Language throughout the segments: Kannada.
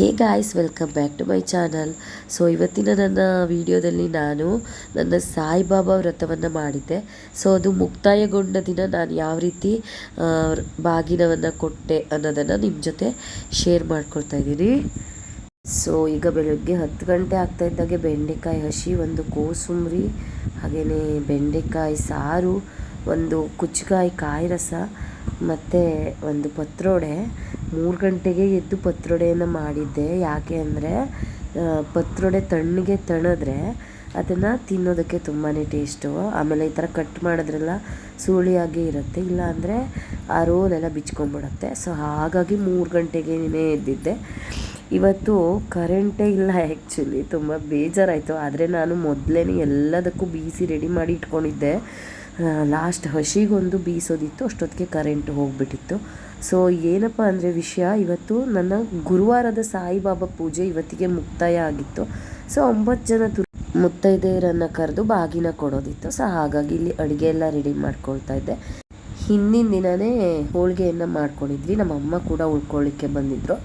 Hey guys welcome back to my channel so ಇವತ್ತಿನ ನನ್ನ ವಿಡಿಯೋದಲ್ಲಿ ನಾನು ನನ್ನ ಸಾಯಿಬಾಬಾ ವ್ರತವನ್ನು ಮಾಡಿದ್ದೆ. ಸೊ ಅದು ಮುಕ್ತಾಯಗೊಂಡ ದಿನ ನಾನು ಯಾವ ರೀತಿ ಬಾಗಿನವನ್ನು ಕೊಟ್ಟೆ ಅನ್ನೋದನ್ನು ನಿಮ್ಮ ಜೊತೆ ಶೇರ್ ಮಾಡ್ಕೊಳ್ತಾ ಇದ್ದೀನಿ. ಸೊ ಈಗ ಬೆಳಗ್ಗೆ ಹತ್ತು ಗಂಟೆ ಆಗ್ತಾ ಇದ್ದಾಗೆ ಬೆಂಡೆಕಾಯಿ ಹಸಿ, ಒಂದು ಕೋಸುಂಬರಿ ಹಾಗೆಯೇ ಬೆಂಡೆಕಾಯಿ ಸಾರು, ಒಂದು ಕುಚ್ಚಿಕಾಯಿ ಕಾಯಿ ರಸ, ಮತ್ತು ಒಂದು ಪತ್ರೊಡೆ ಮೂರು ಗಂಟೆಗೆ ಎದ್ದು ಪತ್ರೊಡೆಯನ್ನು ಮಾಡಿದ್ದೆ. ಯಾಕೆ ಅಂದರೆ ಪತ್ರೊಡೆ ತಣ್ಣಗೆ ತಣಿದ್ರೆ ಅದನ್ನು ತಿನ್ನೋದಕ್ಕೆ ತುಂಬಾ ಟೇಸ್ಟು. ಆಮೇಲೆ ಈ ಥರ ಕಟ್ ಮಾಡಿದ್ರೆಲ್ಲ ಸೂಳಿಯಾಗಿ ಇರುತ್ತೆ. ಇಲ್ಲ ಅಂದರೆ ಆ ರೋಲೆಲ್ಲ ಬಿಚ್ಕೊಂಡ್ಬಿಡುತ್ತೆ ಸೊ, ಹಾಗಾಗಿ ಮೂರು ಗಂಟೆಗೇ ಎದ್ದಿದ್ದೆ. ಇವತ್ತು ಕರೆಂಟೇ ಇಲ್ಲ ಆ್ಯಕ್ಚುಲಿ ತುಂಬ ಬೇಜಾರಾಯಿತು. ಆದರೆ ನಾನು ಮೊದಲೇ ಎಲ್ಲದಕ್ಕೂ ಬೀಸಿ ರೆಡಿ ಮಾಡಿ ಇಟ್ಕೊಂಡಿದ್ದೆ. ಲಾಸ್ಟ್ ಹಸಿಗೊಂದು ಬೀಸೋದಿತ್ತು. ಅಷ್ಟೊತ್ತಿಗೆ ಕರೆಂಟ್ ಹೋಗಿಬಿಟ್ಟಿತ್ತು. ಸೊ ಏನಪ್ಪ ಅಂದರೆ ವಿಷಯ, ಇವತ್ತು ನನ್ನ ಗುರುವಾರದ ಸಾಯಿಬಾಬಾ ಪೂಜೆ ಇವತ್ತಿಗೆ ಮುಕ್ತಾಯ ಆಗಿತ್ತು. ಸೊ ಒಂಬತ್ತು ಜನ ತು ಮುತ್ತೈದೆಯರನ್ನು ಕರೆದು ಬಾಗಿನ ಕೊಡೋದಿತ್ತು. ಸೊ ಹಾಗಾಗಿ ಇಲ್ಲಿ ಅಡುಗೆ ಎಲ್ಲ ರೆಡಿ ಮಾಡ್ಕೊಳ್ತಾ ಇದ್ದೆ. ಹಿಂದಿನ ದಿನವೇ ಹೋಳಿಗೆಯನ್ನು ಮಾಡ್ಕೊಂಡಿದ್ವಿ. ನಮ್ಮ ಅಮ್ಮ ಕೂಡ ಉಳ್ಕೊಳ್ಳಿಕ್ಕೆ ಬಂದಿದ್ದರು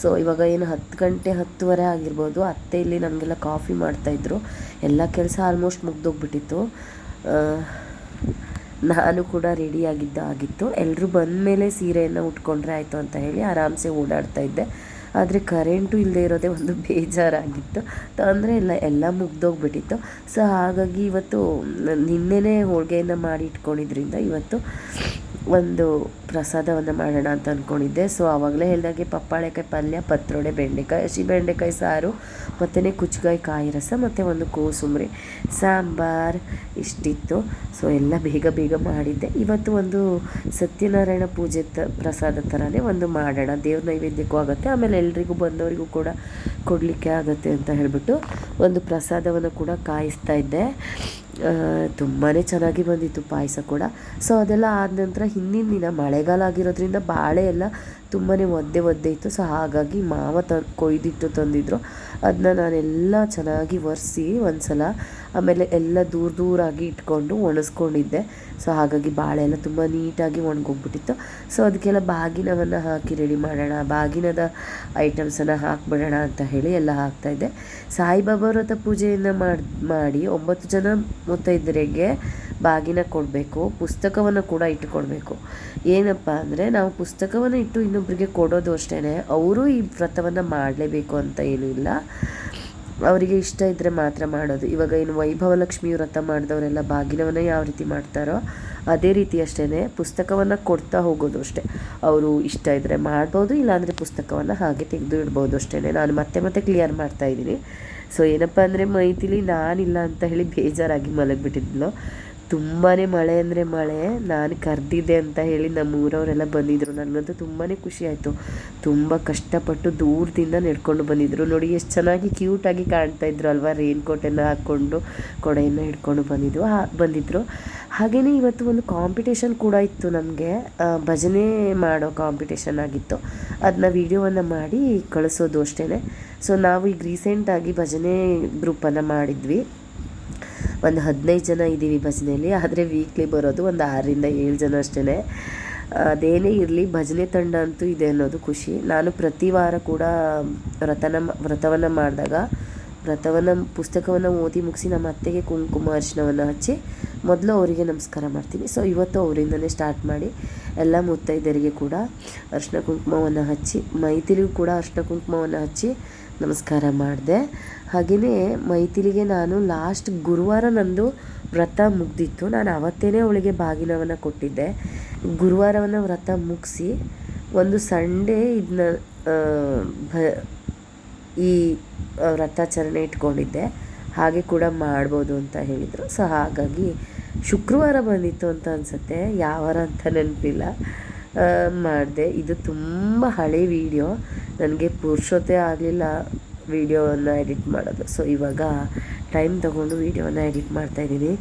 ಸೊ ಇವಾಗ ಏನು ಹತ್ತು ಗಂಟೆ ಹತ್ತುವರೆ ಆಗಿರ್ಬೋದು. ಅತ್ತೆ ಇಲ್ಲಿ ನಮಗೆಲ್ಲ ಕಾಫಿ ಮಾಡ್ತಾಯಿದ್ರು ಎಲ್ಲ ಕೆಲಸ ಆಲ್ಮೋಸ್ಟ್ ಮುಗ್ದೋಗ್ಬಿಟ್ಟಿತ್ತು. ನಾನು ಕೂಡ ರೆಡಿಯಾಗಿದ್ದ ಆಗಿತ್ತು. ಎಲ್ಲರೂ ಬಂದ ಮೇಲೆ ಸೀರೆಯನ್ನು ಉಟ್ಕೊಂಡ್ರೆ ಆಯಿತು ಅಂತ ಹೇಳಿ ಆರಾಮ್ಸೆ ಓಡಾಡ್ತಾ ಇದ್ದೆ. ಆದರೆ ಕರೆಂಟು ಇಲ್ಲದೆ ಇರೋದೇ ಒಂದು ಬೇಜಾರಾಗಿತ್ತು. ಅಂದರೆ ಇಲ್ಲ, ಎಲ್ಲ ಮುಗ್ದೋಗ್ಬಿಟ್ಟಿತ್ತು. ಸೊ ಹಾಗಾಗಿ ಇವತ್ತು ನಿನ್ನೆನೇ ಹೋಳಿಗೆಯನ್ನು ಮಾಡಿ ಇಟ್ಕೊಂಡಿದ್ರಿಂದ ಇವತ್ತು ಒಂದು ಪ್ರಸಾದವನ್ನು ಮಾಡೋಣ ಅಂತ ಅಂದ್ಕೊಂಡಿದ್ದೆ ಸೊ ಆವಾಗಲೇ ಹೇಳಿದಾಗೆ ಪಪ್ಪಾಳೆಕಾಯಿ ಪಲ್ಯ, ಪತ್ರೊಡೆ ಬೆಂಡೆಕಾಯಿ, ಹಸಿ ಬೆಂಡೆಕಾಯಿ ಸಾರು ಮತ್ತು ಕುಚ್ಚುಗಾಯಿ ಕಾಯಿ ರಸ, ಮತ್ತು ಒಂದು ಕೋಸುಂಬರಿ, ಸಾಂಬಾರ್ ಇಷ್ಟಿತ್ತು. ಸೊ ಎಲ್ಲ ಬೇಗ ಬೇಗ ಮಾಡಿದ್ದೆ. ಇವತ್ತು ಒಂದು ಸತ್ಯನಾರಾಯಣ ಪೂಜೆ ತ, ಪ್ರಸಾದ ಥರನೇ ಒಂದು ಮಾಡೋಣ. ದೇವ್ರ ನೈವೇದ್ಯಕ್ಕೂ ಆಗುತ್ತೆ, ಆಮೇಲೆ ಎಲ್ರಿಗೂ ಬಂದವರಿಗೂ ಕೂಡ ಕೊಡಲಿಕ್ಕೆ ಆಗುತ್ತೆ ಅಂತ ಹೇಳಿಬಿಟ್ಟು ಒಂದು ಪ್ರಸಾದವನ್ನು ಕೂಡ ಕಾಯಿಸ್ತಾ ಇದ್ದೆ. ತುಂಬಾ ಚೆನ್ನಾಗಿ ಬಂದಿತ್ತು ಪಾಯಸ ಕೂಡ. ಸೊ ಅದೆಲ್ಲ ಆದ ನಂತರ ಹಿಂದಿನ ದಿನ ಮಳೆಗಾಲ ಆಗಿರೋದ್ರಿಂದ ಬಾಳೆ ಎಲ್ಲ ತುಂಬಾ ಒದ್ದೆ ಒದ್ದೆ ಇತ್ತು. ಸೊ ಹಾಗಾಗಿ ಮಾವ ತ, ಕೊಯ್ದಿಟ್ಟು ತಂದಿದ್ರು. ಅದನ್ನ ನಾನೆಲ್ಲ ಚೆನ್ನಾಗಿ ಒರೆಸಿ ಒಂದು ಸಲ ಆಮೇಲೆ ಎಲ್ಲ ದೂರ ದೂರಾಗಿ ಇಟ್ಕೊಂಡು ಒಣಸ್ಕೊಂಡಿದ್ದೆ. ಸೊ ಹಾಗಾಗಿ ಬಾಳೆ ಎಲ್ಲ ತುಂಬ ನೀಟಾಗಿ ಒಣಗೋಗ್ಬಿಟ್ಟಿತ್ತು. ಸೊ ಅದಕ್ಕೆಲ್ಲ ಬಾಗಿನವನ್ನು ಹಾಕಿ ರೆಡಿ ಮಾಡೋಣ, ಬಾಗಿನದ ಐಟಮ್ಸನ್ನು ಹಾಕ್ಬಿಡೋಣ ಅಂತ ಹೇಳಿ ಎಲ್ಲ ಹಾಕ್ತಾಯಿದ್ದೆ ಸಾಯಿಬಾಬಾ ವ್ರತ ಪೂಜೆಯನ್ನು ಮಾಡಿ ಮಾಡಿ ಒಂಬತ್ತು ಜನ ಮುತ್ತೈದರಿಗೆ ಬಾಗಿನ ಕೊಡಬೇಕು, ಪುಸ್ತಕವನ್ನು ಕೂಡ ಇಟ್ಟುಕೊಡ್ಬೇಕು. ಏನಪ್ಪ ಅಂದರೆ, ನಾವು ಪುಸ್ತಕವನ್ನು ಇಟ್ಟು ಇನ್ನೊಬ್ಬರಿಗೆ ಕೊಡೋದು ಅಷ್ಟೇ ಅವರು ಈ ವ್ರತವನ್ನು ಮಾಡಲೇಬೇಕು ಅಂತ ಏನೂ ಇಲ್ಲ. ಅವರಿಗೆ ಇಷ್ಟ ಇದ್ದರೆ ಮಾತ್ರ ಮಾಡೋದು. ಇವಾಗ ಏನು ವೈಭವ ಲಕ್ಷ್ಮಿ ವ್ರತ ಮಾಡಿದವರೆಲ್ಲ ಬಾಗಿನವನ್ನು ಯಾವ ರೀತಿ ಮಾಡ್ತಾರೋ ಅದೇ ರೀತಿ ಅಷ್ಟೇ ಪುಸ್ತಕವನ್ನು ಕೊಡ್ತಾ ಹೋಗೋದು ಅಷ್ಟೇ. ಅವರು ಇಷ್ಟ ಇದ್ದರೆ ಮಾಡ್ಬೋದು, ಇಲ್ಲಾಂದರೆ ಪುಸ್ತಕವನ್ನು ಹಾಗೆ ತೆಗೆದು ಇಡ್ಬೋದು ಅಷ್ಟೇ ನಾನು ಮತ್ತೆ ಮತ್ತೆ ಕ್ಲಿಯರ್ ಮಾಡ್ತಾ ಇದ್ದೀನಿ. ಸೊ ಏನಪ್ಪ ಅಂದರೆ ಮೈತಿಲಿ ನಾನಿಲ್ಲ ಅಂತ ಹೇಳಿ ಬೇಜಾರಾಗಿ ಮಲಗಿಬಿಟ್ಟಿದ್ಲು. ತುಂಬಾ ಮಳೆ ಅಂದರೆ ಮಳೆ. ನಾನು ಕರೆದಿದ್ದೆ ಅಂತ ಹೇಳಿ ನಮ್ಮ ಊರವರೆಲ್ಲ ಬಂದಿದ್ದರು ನನಗಂತೂ ತುಂಬಾ ಖುಷಿ ಆಯಿತು. ತುಂಬ ಕಷ್ಟಪಟ್ಟು ದೂರದಿಂದ ನಡ್ಕೊಂಡು ಬಂದಿದ್ದರು ನೋಡಿ, ಎಷ್ಟು ಚೆನ್ನಾಗಿ ಕ್ಯೂಟಾಗಿ ಕಾಣ್ತಾ ಇದ್ರು ಅಲ್ವಾ? ರೈನ್ ಎಲ್ಲ ಹಾಕ್ಕೊಂಡು ಕೊಡೆಯನ್ನು ಹಿಡ್ಕೊಂಡು ಬಂದಿದ್ದು ಬಂದಿದ್ದರು ಹಾಗೆಯೇ ಇವತ್ತು ಒಂದು ಕಾಂಪಿಟೇಷನ್ ಕೂಡ ಇತ್ತು ನಮಗೆ. ಭಜನೆ ಮಾಡೋ ಕಾಂಪಿಟೇಷನ್ ಆಗಿತ್ತು. ಅದನ್ನ ವೀಡಿಯೋವನ್ನು ಮಾಡಿ ಕಳಿಸೋದು ಅಷ್ಟೇ ಸೊ ನಾವು ಈಗ ರೀಸೆಂಟಾಗಿ ಭಜನೆ ಗ್ರೂಪನ್ನು ಮಾಡಿದ್ವಿ. ಒಂದು ಹದಿನೈದು ಜನ ಇದ್ದೀವಿ ಭಜನೆಯಲ್ಲಿ, ಆದರೆ ವೀಕ್ಲಿ ಬರೋದು ಒಂದು ಆರರಿಂದ ಏಳು ಜನ ಅಷ್ಟೇ ಅದೇನೇ ಇರಲಿ, ಭಜನೆ ತಂಡ ಅಂತೂ ಇದೆ ಅನ್ನೋದು ಖುಷಿ. ನಾನು ಪ್ರತಿ ವಾರ ಕೂಡ ವ್ರತನ ವ್ರತವನ್ನು ಮಾಡಿದಾಗ ವ್ರತವನ್ನು, ಪುಸ್ತಕವನ್ನು ಓದಿ ಮುಗಿಸಿ ನಮ್ಮ ಅತ್ತೆಗೆ ಕುಂಕುಮ ಅರ್ಶನವನ್ನು ಹಚ್ಚಿ ಮೊದಲು ಅವರಿಗೆ ನಮಸ್ಕಾರ ಮಾಡ್ತೀನಿ. ಸೊ ಇವತ್ತು ಅವರಿಂದಲೇ ಸ್ಟಾರ್ಟ್ ಮಾಡಿ ಎಲ್ಲ ಮುತ್ತೈದರಿಗೆ ಕೂಡ ಅರಿಶಿನ ಕುಂಕುಮವನ್ನು ಹಚ್ಚಿ ಮೈತಿಲಿಗೂ ಕೂಡ ಅರ್ಶಿನ ಕುಂಕುಮವನ್ನು ಹಚ್ಚಿ ನಮಸ್ಕಾರ ಮಾಡಿದೆ. ಹಾಗೆಯೇ ಮೈಥಿಲಿಗೆ ನಾನು ಲಾಸ್ಟ್ ಗುರುವಾರ ನಂದು ವ್ರತ ಮುಗ್ದಿತ್ತು. ನಾನು ಅವತ್ತೇ ಅವಳಿಗೆ ಬಾಗಿನವನ್ನು ಕೊಟ್ಟಿದ್ದೆ. ಗುರುವಾರವನ್ನು ವ್ರತ ಮುಗಿಸಿ ಒಂದು ಸಂಡೇ ಇದನ್ನ ಭ, ಈ ವ್ರತಾಚರಣೆ ಇಟ್ಕೊಂಡಿದ್ದೆ. ಹಾಗೆ ಕೂಡ ಮಾಡ್ಬೋದು ಅಂತ ಹೇಳಿದರು. ಸೊ ಹಾಗಾಗಿ ಶುಕ್ರವಾರ ಬಂದಿತ್ತು ಅಂತ ಅನಿಸುತ್ತೆ. ಯಾವ ಅಂತ ನೆನಪಿಲ್ಲ. ಮಾಡಿದೆ. ಇದು ತುಂಬ ಹಳೆ ವಿಡಿಯೋ ನನಗೆ ಪುರುಷತೆ ಆಗಲಿಲ್ಲ ವೀಡಿಯೋವನ್ನು ಎಡಿಟ್ ಮಾಡೋದು. ಸೊ ಇವಾಗ ಟೈಮ್ ತೊಗೊಂಡು ವೀಡಿಯೋವನ್ನು ಎಡಿಟ್ ಮಾಡ್ತಾಯಿದ್ದೀನಿ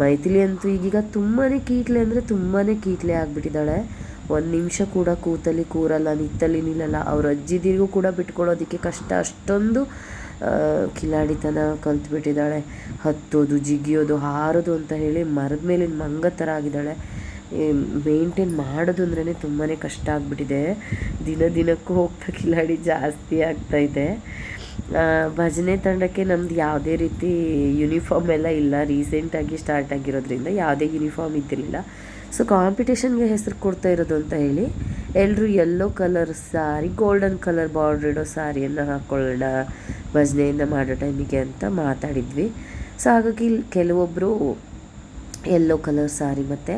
ಮೈಥಿಲಿ ಅಂತೂ ಈಗೀಗ ತುಂಬಾ ಕೀಟ್ಲೆ ಅಂದರೆ ತುಂಬಾ ಕೀಟ್ಲೆ ಆಗಿಬಿಟ್ಟಿದ್ದಾಳೆ. ಒಂದು ನಿಮಿಷ ಕೂಡ ಕೂತಲ್ಲಿ ಕೂರಲ್ಲ, ನಿತ್ತಲ್ಲಿ ನಿಲ್ಲಲ್ಲ. ಅವ್ರ ಅಜ್ಜಿದಿರಿಗೂ ಕೂಡ ಬಿಟ್ಕೊಡೋದಕ್ಕೆ ಕಷ್ಟ. ಅಷ್ಟೊಂದು ಕಿಲಾಡಿತನ ಕಲ್ತ್ಬಿಟ್ಟಿದ್ದಾಳೆ. ಹತ್ತೋದು, ಜಿಗಿಯೋದು, ಹಾರೋದು ಅಂತ ಹೇಳಿ ಮರದ ಮೇಲಿನ ಮಂಗ ಥರ ಆಗಿದ್ದಾಳೆ. ಮೇಂಟೈನ್ ಮಾಡೋದು ಅಂದ್ರೇ ತುಂಬಾ ಕಷ್ಟ ಆಗಿಬಿಟ್ಟಿದೆ. ದಿನ ದಿನಕ್ಕೂ ಹೋಗ್ತಾ ಕಿಲಾಡಿ ಜಾಸ್ತಿ ಆಗ್ತಾ ಇದೆ. ಭಜನೆ ತಂಡಕ್ಕೆ ನಮ್ದು ಯಾವುದೇ ರೀತಿ ಯೂನಿಫಾರ್ಮ್ ಎಲ್ಲ ಇಲ್ಲ. ರೀಸೆಂಟಾಗಿ ಸ್ಟಾರ್ಟ್ ಆಗಿರೋದ್ರಿಂದ ಯಾವುದೇ ಯೂನಿಫಾರ್ಮ್ ಇದ್ದಿರಲಿಲ್ಲ. ಸೊ ಕಾಂಪಿಟೇಷನ್ಗೆ ಹೆಸರು ಕೊಡ್ತಾ ಇರೋದು ಅಂತ ಹೇಳಿ ಎಲ್ಲರೂ yellow colour sari golden colour border ಇಡೋ ಸಾರಿಯನ್ನು ಹಾಕ್ಕೊಳ್ಳೋಣ ಭಜನೆಯಿಂದ ಮಾಡೋ ಟೈಮಿಗೆ ಅಂತ ಮಾತಾಡಿದ್ವಿ. ಸೊ ಹಾಗಾಗಿ ಕೆಲವೊಬ್ಬರು ಯೆಲ್ಲೋ ಕಲರ್ ಸಾರಿ ಮತ್ತು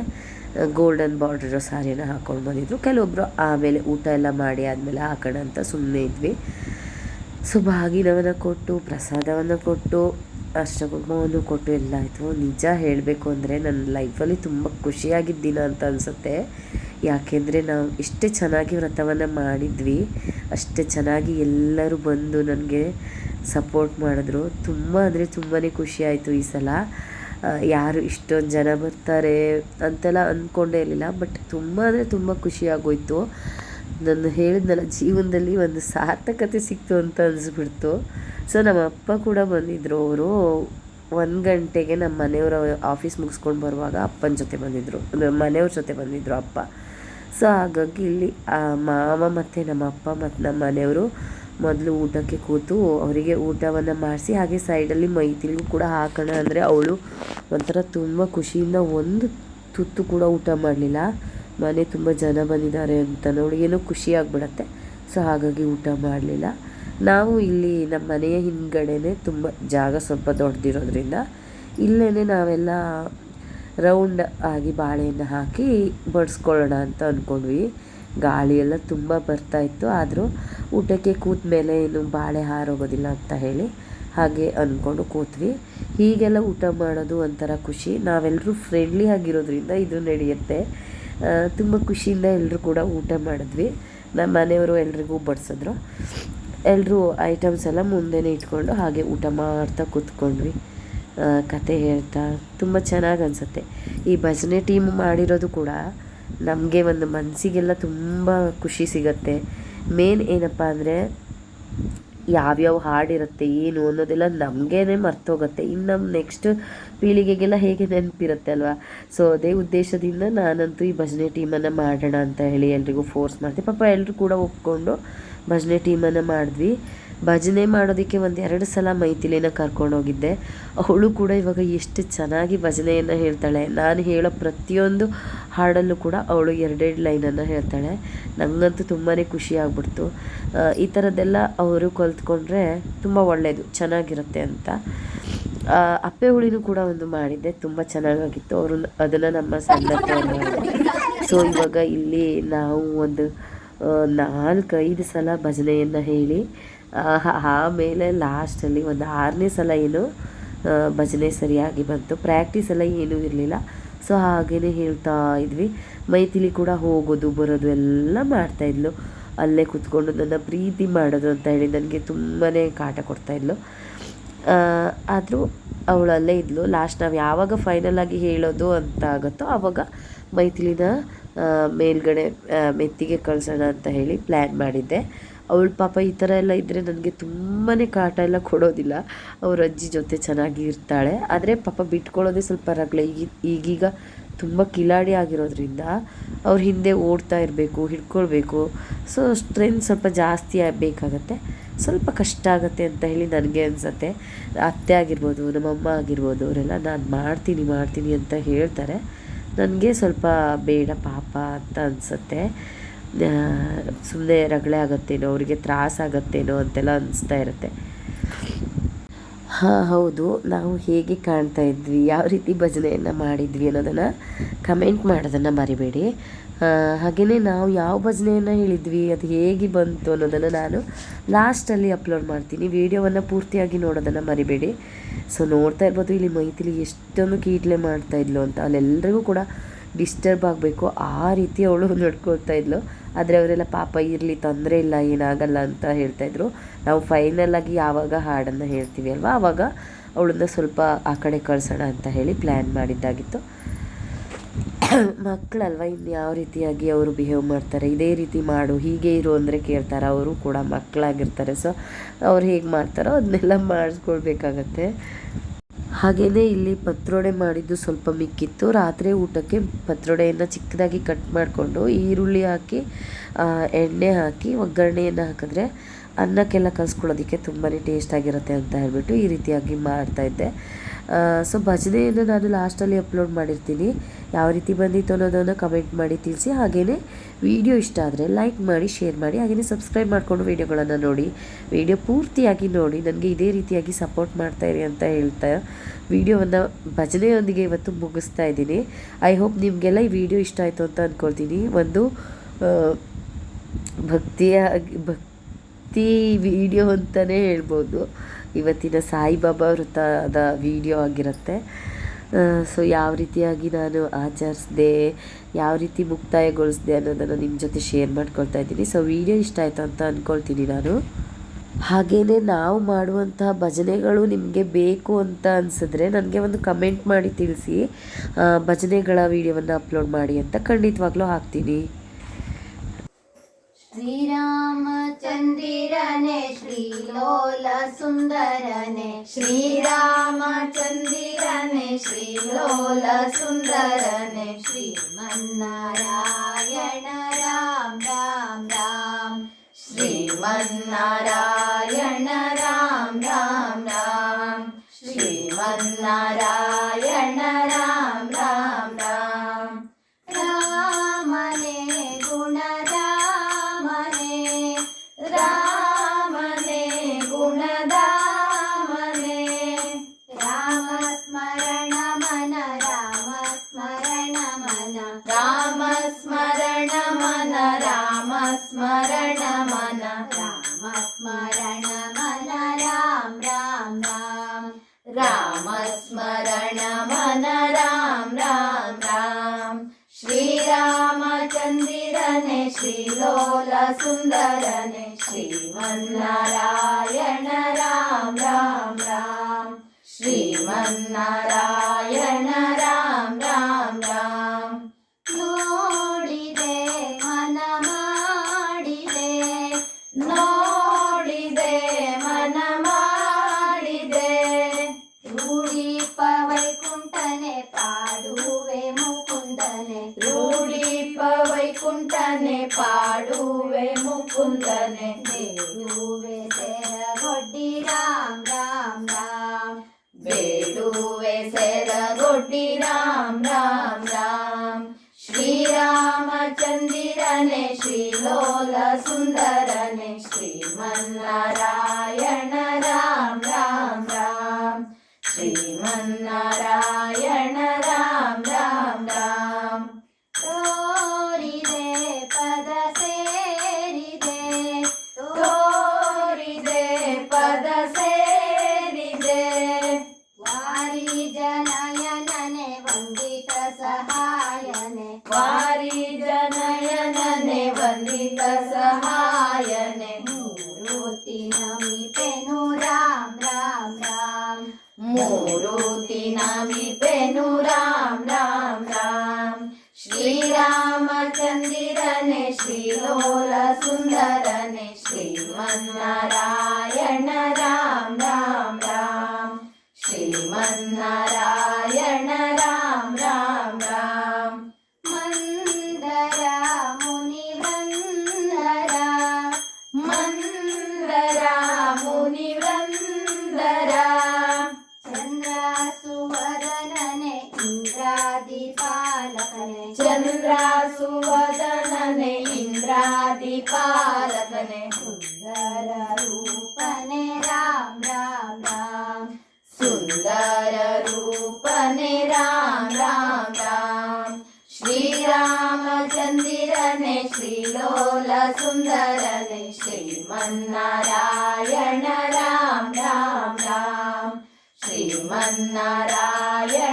ಗೋಲ್ಡನ್ ಬಾರ್ಡರ್ ಇರೋ ಸಾರಿಯನ್ನು ಹಾಕ್ಕೊಂಡು ಬಂದಿದ್ರು. ಕೆಲವೊಬ್ಬರು ಆಮೇಲೆ ಊಟ ಎಲ್ಲ ಮಾಡಿ ಆದಮೇಲೆ ಹಾಕೋಣ ಅಂತ ಸುಮ್ಮನೆ ಇದ್ವಿ. ಸೊ ಬಾಗಿನವನ್ನು ಕೊಟ್ಟು, ಪ್ರಸಾದವನ್ನು ಕೊಟ್ಟು, ಅಷ್ಟಕುಂಕುಮವನ್ನು ಕೊಟ್ಟು ಎಲ್ಲ ಆಯಿತು. ನಿಜ ಹೇಳಬೇಕು ಅಂದರೆ ನನ್ನ ಲೈಫಲ್ಲಿ ತುಂಬ ಖುಷಿಯಾಗಿದ್ದ ದಿನ ಅಂತ ಅನಿಸುತ್ತೆ. ಯಾಕೆಂದರೆ ನಾವು ಎಷ್ಟೇ ಚೆನ್ನಾಗಿ ವ್ರತವನ್ನು ಮಾಡಿದ್ವಿ. ಅಷ್ಟೇ ಚೆನ್ನಾಗಿ ಎಲ್ಲರೂ ಬಂದು ನನಗೆ ಸಪೋರ್ಟ್ ಮಾಡಿದ್ರು. ತುಂಬ ಅಂದರೆ ತುಂಬಾ ಖುಷಿ ಆಯಿತು ಈ ಸಲ. ಯಾರು ಇಷ್ಟೊಂದು ಜನ ಬರ್ತಾರೆ ಅಂತೆಲ್ಲ ಅಂದ್ಕೊಂಡೇ ಇರಲಿಲ್ಲ. ಬಟ್ ತುಂಬ ಅಂದರೆ ತುಂಬ ಖುಷಿಯಾಗೋಯಿತು. ನಾನು ಹೇಳಿದ್ನಲ್ಲ, ಜೀವನದಲ್ಲಿ ಒಂದು ಸಾರ್ಥಕತೆ ಸಿಕ್ತು ಅಂತ ಅನಿಸ್ಬಿಡ್ತು. ಸೊ ನಮ್ಮ ಅಪ್ಪ ಕೂಡ ಬಂದಿದ್ದರು ಅವರು ಒಂದು ಗಂಟೆಗೆ ನಮ್ಮ ಮನೆಯವರ ಆಫೀಸ್ ಮುಗಿಸ್ಕೊಂಡು ಬರುವಾಗ ಅಪ್ಪನ ಜೊತೆ ಬಂದಿದ್ದರು ನಮ್ಮ ಮನೆಯವ್ರ ಜೊತೆ ಬಂದಿದ್ದರು ಅಪ್ಪ. ಸೊ ಹಾಗಾಗಿ ಇಲ್ಲಿ ಮಾವ ಮತ್ತು ನಮ್ಮ ಅಪ್ಪ ಮತ್ತು ನಮ್ಮ ಮನೆಯವರು ಮೊದಲು ಊಟಕ್ಕೆ ಕೂತು ಅವರಿಗೆ ಊಟವನ್ನು ಮಾಡಿಸಿ, ಹಾಗೆ ಸೈಡಲ್ಲಿ ಮೈತಿಲಿಗೂ ಕೂಡ ಹಾಕೋಣ ಅಂದರೆ ಅವಳು ಒಂಥರ ತುಂಬ ಖುಷಿಯಿಂದ ಒಂದು ತುತ್ತು ಕೂಡ ಊಟ ಮಾಡಲಿಲ್ಲ. ಮನೆ ತುಂಬ ಜನ ಬಂದಿದ್ದಾರೆ ಅಂತ ಅವಳಿಗೇನೋ ಖುಷಿ ಆಗಿಬಿಡತ್ತೆ. ಸೊ, ಹಾಗಾಗಿ ಊಟ ಮಾಡಲಿಲ್ಲ. ನಾವು ಇಲ್ಲಿ ನಮ್ಮ ಮನೆಯ ಹಿಂದ್ಗಡೆನೇ ತುಂಬ ಜಾಗ ಸ್ವಲ್ಪ ದೊಡ್ಡದಿರೋದ್ರಿಂದ ಇಲ್ಲೇ ನಾವೆಲ್ಲ ರೌಂಡ್ ಆಗಿ ಬಾಳೆಯನ್ನು ಹಾಕಿ ಬಡಿಸ್ಕೊಳ್ಳೋಣ ಅಂತ ಅಂದ್ಕೊಂಡ್ವಿ ಗಾಳಿ ಎಲ್ಲ ತುಂಬ ಬರ್ತಾಯಿತ್ತು ಆದರೂ ಊಟಕ್ಕೆ ಕೂತ ಮೇಲೆ ಏನು ಬಾಳೆ ಹಾರೋಗೋದಿಲ್ಲ ಅಂತ ಹೇಳಿ ಹಾಗೆ ಅಂದ್ಕೊಂಡು ಕೂತ್ವಿ. ಹೀಗೆಲ್ಲ ಊಟ ಮಾಡೋದು ಒಂಥರ ಖುಷಿ. ನಾವೆಲ್ಲರೂ ಫ್ರೆಂಡ್ಲಿ ಆಗಿರೋದ್ರಿಂದ ಇದು ನಡೆಯುತ್ತೆ. ತುಂಬ ಖುಷಿಯಿಂದ ಎಲ್ಲರೂ ಕೂಡ ಊಟ ಮಾಡಿದ್ವಿ. ನಮ್ಮ ಮನೆಯವರು ಎಲ್ರಿಗೂ ಬಡಿಸಿದ್ರು. ಎಲ್ಲರೂ ಐಟಮ್ಸ್ ಎಲ್ಲ ಮುಂದೆನೇ ಇಟ್ಕೊಂಡು ಹಾಗೆ ಊಟ ಮಾಡ್ತಾ ಕೂತ್ಕೊಂಡ್ವಿ. ಕತೆ ಹೇಳ್ತಾ, ತುಂಬ ಚೆನ್ನಾಗಿ ಅನಿಸುತ್ತೆ. ಈ ಭಜನೆ ಟೀಮ್ ಮಾಡಿರೋದು ಕೂಡ ನಮಗೆ ಒಂದು ಮನಸ್ಸಿಗೆಲ್ಲ ತುಂಬ ಖುಷಿ ಸಿಗತ್ತೆ. ಮೇನ್ ಏನಪ್ಪ ಅಂದರೆ ಯಾವ್ಯಾವ ಹಾಡಿರುತ್ತೆ, ಏನು ಅನ್ನೋದೆಲ್ಲ ನಮಗೇ ಮರ್ತೋಗುತ್ತೆ. ಇನ್ನು ನಮ್ಮ ನೆಕ್ಸ್ಟ್ ಪೀಳಿಗೆಗೆಲ್ಲ ಹೇಗೆ ನೆನಪಿರುತ್ತೆ ಅಲ್ವಾ? ಸೊ ಅದೇ ಉದ್ದೇಶದಿಂದ ನಾನಂತೂ ಈ ಭಜನೆ ಟೀಮನ್ನು ಮಾಡೋಣ ಅಂತ ಹೇಳಿ ಎಲ್ರಿಗೂ ಫೋರ್ಸ್ ಮಾಡಿದೆ. ಪಾಪ ಎಲ್ಲರೂ ಕೂಡ ಒಪ್ಕೊಂಡು ಭಜನೆ ಟೀಮನ್ನು ಮಾಡಿದ್ವಿ. ಭಜನೆ ಮಾಡೋದಕ್ಕೆ ಒಂದು ಎರಡು ಸಲ ಮೈಥಿಲಿನ ಕರ್ಕೊಂಡೋಗಿದ್ದೆ ಅವಳು ಕೂಡ ಇವಾಗ ಎಷ್ಟು ಚೆನ್ನಾಗಿ ಭಜನೆಯನ್ನು ಹೇಳ್ತಾಳೆ. ನಾನು ಹೇಳೋ ಪ್ರತಿಯೊಂದು ಹಾಡಲ್ಲೂ ಕೂಡ ಅವಳು ಎರಡೆರಡು ಲೈನನ್ನು ಹೇಳ್ತಾಳೆ. ನನಗಂತೂ ತುಂಬಾ ಖುಷಿ ಆಗ್ಬಿಡ್ತು. ಈ ಥರದ್ದೆಲ್ಲ ಅವರು ಕಲ್ತ್ಕೊಂಡ್ರೆ ತುಂಬ ಒಳ್ಳೆಯದು ಚೆನ್ನಾಗಿರುತ್ತೆ ಅಂತ. ಅಪ್ಪೆ ಹುಳಿನೂ ಕೂಡ ಒಂದು ಮಾಡಿದ್ದೆ. ತುಂಬ ಚೆನ್ನಾಗಾಗಿತ್ತು. ಅವರು ಅದನ್ನು ನಮ್ಮ ಸಣ್ಣಕ್ಕೆ ಸೊ ಇವಾಗ ಇಲ್ಲಿ ನಾವು ಒಂದು ನಾಲ್ಕೈದು ಸಲ ಭಜನೆಯನ್ನು ಹೇಳಿ ಆಮೇಲೆ ಲಾಸ್ಟಲ್ಲಿ ಒಂದು ಆರನೇ ಸಲ ಏನು ಭಜನೆ ಸರಿಯಾಗಿ ಬಂತು. ಪ್ರಾಕ್ಟೀಸ್ ಎಲ್ಲ ಏನೂ ಇರಲಿಲ್ಲ. ಸೊ ಹಾಗೇ ಹೇಳ್ತಾ ಇದ್ವಿ. ಮೈಥಿಲಿ ಕೂಡ ಹೋಗೋದು, ಬರೋದು ಎಲ್ಲ ಮಾಡ್ತಾಯಿದ್ಲು ಅಲ್ಲೇ ಕೂತ್ಕೊಂಡು ನನ್ನ ಪ್ರೀತಿ ಮಾಡೋದು ಅಂತ ಹೇಳಿ ನನಗೆ ತುಂಬಾ ಕಾಟ ಕೊಡ್ತಾಯಿದ್ಲು ಆದರೂ ಅವಳು ಅಲ್ಲೇ ಇದ್ಲು. ಲಾಸ್ಟ್ ನಾವು ಯಾವಾಗ ಫೈನಲ್ ಆಗಿ ಹೇಳೋದು ಅಂತ ಆಗುತ್ತೋ ಆವಾಗ ಮೈಥಿಲಿನ ಮೇಲ್ಗಡೆ ಮೆತ್ತಿಗೆ ಕಳ್ಸೋಣ ಅಂತ ಹೇಳಿ ಪ್ಲ್ಯಾನ್ ಮಾಡಿದ್ದೆ. ಅವಳು ಪಾಪ ಈ ಥರ ಎಲ್ಲ ಇದ್ದರೆ ನನಗೆ ತುಂಬಾ ಕಾಟ ಎಲ್ಲ ಕೊಡೋದಿಲ್ಲ. ಅವ್ರ ಅಜ್ಜಿ ಜೊತೆ ಚೆನ್ನಾಗಿ ಇರ್ತಾಳೆ. ಆದರೆ ಪಾಪ ಬಿಟ್ಕೊಳ್ಳೋದೇ ಸ್ವಲ್ಪ ರಗಳೆ. ಈಗ ಈಗೀಗ ತುಂಬ ಕಿಲಾಡಿ ಆಗಿರೋದ್ರಿಂದ ಅವ್ರ ಹಿಂದೆ ಓಡ್ತಾ ಇರಬೇಕು, ಹಿಡ್ಕೊಳ್ಬೇಕು. ಸೊ ಸ್ಟ್ರೆಂತ್ ಸ್ವಲ್ಪ ಜಾಸ್ತಿ ಬೇಕಾಗತ್ತೆ. ಸ್ವಲ್ಪ ಕಷ್ಟ ಆಗುತ್ತೆ ಅಂತ ಹೇಳಿ ನನಗೆ ಅನಿಸುತ್ತೆ. ಅತ್ತೆ ಆಗಿರ್ಬೋದು, ನಮ್ಮಮ್ಮ ಆಗಿರ್ಬೋದು, ಅವರೆಲ್ಲ ನಾನು ಮಾಡ್ತೀನಿ ಮಾಡ್ತೀನಿ ಅಂತ ಹೇಳ್ತಾರೆ. ನನಗೆ ಸ್ವಲ್ಪ ಬೇಡ ಪಾಪ ಅಂತ ಅನಿಸುತ್ತೆ. ಸುಮ್ಮನೆ ರಗಳೆ ಆಗುತ್ತೇನೋ, ಅವರಿಗೆ ತ್ರಾಸಾಗತ್ತೇನೋ ಅಂತೆಲ್ಲ ಅನಿಸ್ತಾ ಇರುತ್ತೆ. ಹಾಂ, ಹೌದು. ನಾವು ಹೇಗೆ ಕಾಣ್ತಾ ಇದ್ವಿ, ಯಾವ ರೀತಿ ಭಜನೆಯನ್ನು ಮಾಡಿದ್ವಿ ಅನ್ನೋದನ್ನು ಕಮೆಂಟ್ ಮಾಡೋದನ್ನು ಮರಿಬೇಡಿ. ಹಾಗೆಯೇ ನಾವು ಯಾವ ಭಜನೆಯನ್ನು ಹೇಳಿದ್ವಿ, ಅದು ಹೇಗೆ ಬಂತು ಅನ್ನೋದನ್ನು ನಾನು ಲಾಸ್ಟಲ್ಲಿ ಅಪ್ಲೋಡ್ ಮಾಡ್ತೀನಿ. ವೀಡಿಯೋವನ್ನು ಪೂರ್ತಿಯಾಗಿ ನೋಡೋದನ್ನು ಮರಿಬೇಡಿ. ಸೊ ನೋಡ್ತಾ ಇರ್ಬೋದು, ಇಲ್ಲಿ ಮೈತಿಲಿ ಎಷ್ಟೊಂದು ಕೀಟ್ಲೆ ಮಾಡ್ತಾಯಿದ್ಲು ಅಂತ. ಅಲ್ಲೆಲ್ಲರಿಗೂ ಕೂಡ ಡಿಸ್ಟರ್ಬ್ ಆಗಬೇಕು. ಆ ರೀತಿ ಅವಳು ನಡ್ಕೊಳ್ತಾ ಇದ್ಲು. ಆದರೆ ಅವರೆಲ್ಲ, ಪಾಪ, ಇರಲಿ, ತೊಂದರೆ ಇಲ್ಲ, ಏನಾಗಲ್ಲ ಅಂತ ಹೇಳ್ತಾಯಿದ್ರು ನಾವು ಫೈನಲಾಗಿ ಯಾವಾಗ ಹಾಡನ್ನು ಹೇಳ್ತೀವಿ ಅಲ್ವಾ? ಆವಾಗ ಅವಳನ್ನ ಸ್ವಲ್ಪ ಆ ಕಡೆ ಕಳ್ಸೋಣ ಅಂತ ಹೇಳಿ ಪ್ಲ್ಯಾನ್ ಮಾಡಿದ್ದಾಗಿತ್ತು. ಮಕ್ಕಳಲ್ವ ಇನ್ನು ಯಾವ ರೀತಿಯಾಗಿ ಅವರು ಬಿಹೇವ್ ಮಾಡ್ತಾರೆ? ಇದೇ ರೀತಿ ಮಾಡು, ಹೀಗೆ ಇರು ಅಂದರೆ ಕೇಳ್ತಾರೆ. ಅವರು ಕೂಡ ಮಕ್ಕಳಾಗಿರ್ತಾರೆ ಸೊ ಅವ್ರು ಹೇಗೆ ಮಾಡ್ತಾರೋ ಅದನ್ನೆಲ್ಲ ಮಾಡಿಸ್ಕೊಳ್ಬೇಕಾಗತ್ತೆ. ಹಾಗೆಯೇ ಇಲ್ಲಿ ಪತ್ರೊಡೆ ಮಾಡಿದ್ದು ಸ್ವಲ್ಪ ಮಿಕ್ಕಿತ್ತು. ರಾತ್ರಿ ಊಟಕ್ಕೆ ಪತ್ರೊಡೆಯನ್ನು ಚಿಕ್ಕದಾಗಿ ಕಟ್ ಮಾಡಿಕೊಂಡು ಈರುಳ್ಳಿ ಹಾಕಿ ಎಣ್ಣೆ ಹಾಕಿ ಒಗ್ಗರಣೆಯನ್ನು ಹಾಕಿದ್ರೆ ಅನ್ನಕ್ಕೆಲ್ಲ ಕಲಿಸ್ಕೊಳ್ಳೋದಕ್ಕೆ ತುಂಬಾ ಟೇಸ್ಟ್ ಆಗಿರುತ್ತೆ ಅಂತ ಹೇಳ್ಬಿಟ್ಟು ಈ ರೀತಿಯಾಗಿ ಮಾಡ್ತಾಯಿದ್ದೆ ಸೊ ಭಜನೆಯನ್ನು ನಾನು ಲಾಸ್ಟಲ್ಲಿ ಅಪ್ಲೋಡ್ ಮಾಡಿರ್ತೀನಿ. ಯಾವ ರೀತಿ ಬಂದಿತ್ತು ಅನ್ನೋದನ್ನು ಕಮೆಂಟ್ ಮಾಡಿ ತಿಳಿಸಿ. ಹಾಗೇ ವಿಡಿಯೋ ಇಷ್ಟ ಆದರೆ ಲೈಕ್ ಮಾಡಿ ಶೇರ್ ಮಾಡಿ ಹಾಗೆಯೇ ಸಬ್ಸ್ಕ್ರೈಬ್ ಮಾಡಿಕೊಂಡು ವೀಡಿಯೋಗಳನ್ನು ನೋಡಿ ವಿಡಿಯೋ ಪೂರ್ತಿಯಾಗಿ ನೋಡಿ, ನನಗೆ ಇದೇ ರೀತಿಯಾಗಿ ಸಪೋರ್ಟ್ ಮಾಡ್ತಾ ಇರಿ ಅಂತ ಹೇಳ್ತಾ ವಿಡಿಯೋವನ್ನು ಭಜನೆಯೊಂದಿಗೆ ಇವತ್ತು ಮುಗಿಸ್ತಾ ಇದ್ದೀನಿ. ಐ ಹೋಪ್ ನಿಮಗೆಲ್ಲ ಈ ವಿಡಿಯೋ ಇಷ್ಟ ಆಯಿತು ಅಂತ ಅಂದ್ಕೊಳ್ತೀನಿ ಒಂದು ಭಕ್ತಿಯ ಭಕ್ತಿ ವಿಡಿಯೋ ಅಂತಲೇ ಹೇಳ್ಬೋದು. ಇವತ್ತಿನ ಸಾಯಿಬಾಬಾ ವೃತ್ತದ ವಿಡಿಯೋ ಆಗಿರುತ್ತೆ. ಸೊ ಯಾವ ರೀತಿಯಾಗಿ ನಾನು ಆಚರಿಸ್ದೆ, ಯಾವ ರೀತಿ ಮುಕ್ತಾಯಗೊಳಿಸ್ದೆ ಅನ್ನೋದನ್ನು ನಿಮ್ಮ ಜೊತೆ ಶೇರ್ ಮಾಡ್ಕೊಳ್ತಾ ಇದ್ದೀನಿ. ಸೊ ವಿಡಿಯೋ ಇಷ್ಟ ಆಯಿತು ಅಂತ ಅಂದ್ಕೊಳ್ತೀನಿ ನಾನು. ಹಾಗೆಯೇ ನಾವು ಮಾಡುವಂತಹ ಭಜನೆಗಳು ನಿಮಗೆ ಬೇಕು ಅಂತ ಅನಿಸಿದ್ರೆ ನನಗೆ ಒಂದು ಕಮೆಂಟ್ ಮಾಡಿ ತಿಳಿಸಿ. ಭಜನೆಗಳ ವಿಡಿಯೋವನ್ನು ಅಪ್ಲೋಡ್ ಮಾಡಿ ಅಂತ ಖಂಡಿತವಾಗ್ಲೂ ಹಾಕ್ತೀನಿ. ಶ್ರೀರಾಮಚಂದಿರನೆ ലോല സുന്ദരനെ ശ്രീരാമചന്ദ്രനെ ശ്രീ ലോല സുന്ദരനെ ശ്രീമന്നാരായണ രാം രാം രാം ശ്രീമന്നാരായണ राम राम राम श्रीमन्नारायण లోల సుందరని శ్రీమన్నారా లోల సుందరని శ్రీమన్నారాయణ రామ రామ రామ. శ్రీమన్నారాయణ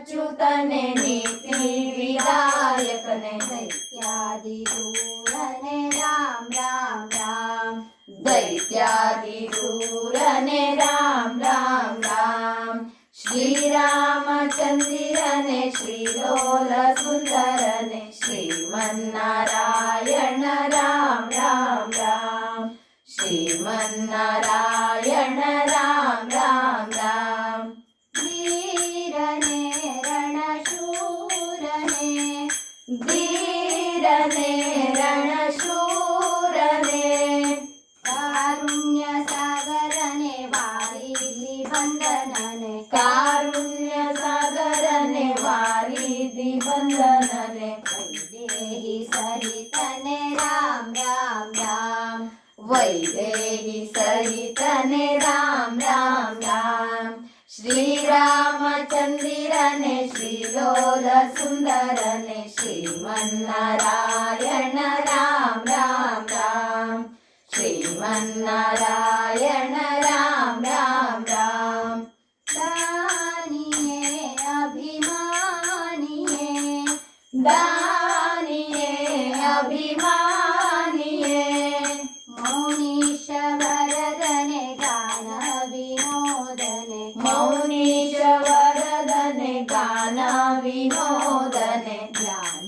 अच्युतने नीति विदायक ने दैत्यादि दूरने राम राम राम। दैत्यादि दूरने राम राम राम। श्रीरामचन्द्रने श्रीलोलसुन्दरने श्रीमन्नारायण राम राम राम। श्रीमन्नारायण सुन्दरीमरायणरा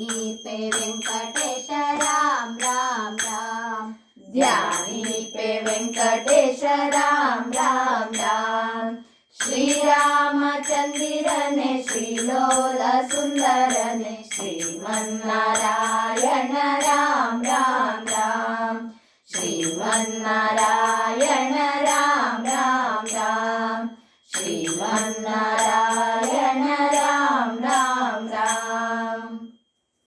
ध्यानी पे वेंकटेश राम राम राम ध्यानी पे वेंकटेश राम राम राम श्रीरामचन्द्रने श्रीलोलसुन्दरने श्रीमन्नारायण राम राम राम श्रीमन्नारायण राम